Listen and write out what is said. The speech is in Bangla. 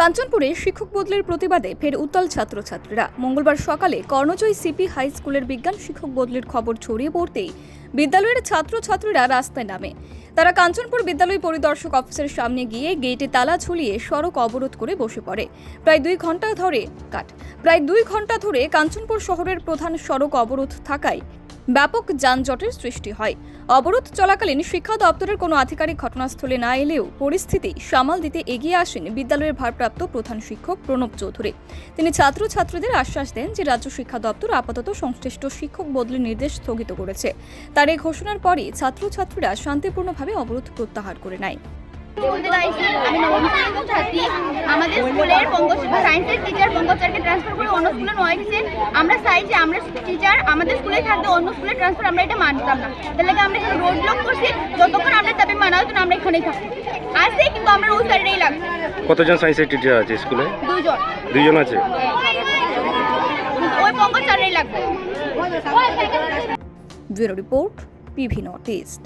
কাঞ্চনপুরে শিক্ষক বদলের প্রতিবাদে ফের উত্তাল ছাত্রছাত্রীরা। মঙ্গলবার সকালে কর্ণজয় সিপি হাই স্কুলের বিজ্ঞান শিক্ষক বদলের খবর ছড়িয়ে পড়তেই বিদ্যালয়ের ছাত্রছাত্রীরা রাস্তায় নামে। তারা কাঞ্চনপুর বিদ্যালয় পরিদর্শক অফিসের সামনে গিয়ে গেটে তালা ঝুলিয়ে সড়ক অবরোধ করে বসে পড়ে। প্রায় দুই ঘণ্টা ধরে কাট প্রায় দুই ঘণ্টা ধরে কাঞ্চনপুর শহরের প্রধান সড়ক অবরোধ থাকায় ব্যাপক যানজটের সৃষ্টি হয়। অবরোধ চলাকালীন শিক্ষা দপ্তরের কোনো আধিকারিক ঘটনাস্থলে না এলেও পরিস্থিতি সামাল দিতে এগিয়ে আসেন বিদ্যালয়ের ভারপ্রাপ্ত প্রধান শিক্ষক প্রণব চৌধুরী। তিনি ছাত্রছাত্রীদের আশ্বাস দেন যে রাজ্য শিক্ষা দপ্তর আপাতত সংশ্লিষ্ট শিক্ষক বদলির নির্দেশ স্থগিত করেছে। তার এই ঘোষণার পরই ছাত্রছাত্রীরা শান্তিপূর্ণভাবে অবরোধ প্রত্যাহার করে নেয়। বলতে চাইছি আমি নবম শ্রেণির ছাত্রী। আমাদের স্কুলের পঙ্কজ সায়েন্সের টিচার পঙ্কজ ট্রান্সফার করে অন্য স্কুলে নয় আমরা চাই যে আমরা টিচার আমাদের স্কুলে থাকতে অন্য স্কুলে ট্রান্সফার আমরা এটা মানতাম না। তার লাগে আমরা এখানে রোড ব্লক করছি? যতক্ষণ আমরা দাবি মানা হতো আমরা এখানেই থাকব। আসছে কিন্তু আমরা ওই সাইডেই লাগবো। কতজন সায়েন্সের টিচার আছে স্কুলে? দুইজন। দুইজন আছে? ওই পঙ্কজ লাগবে। Bureau report PV north east.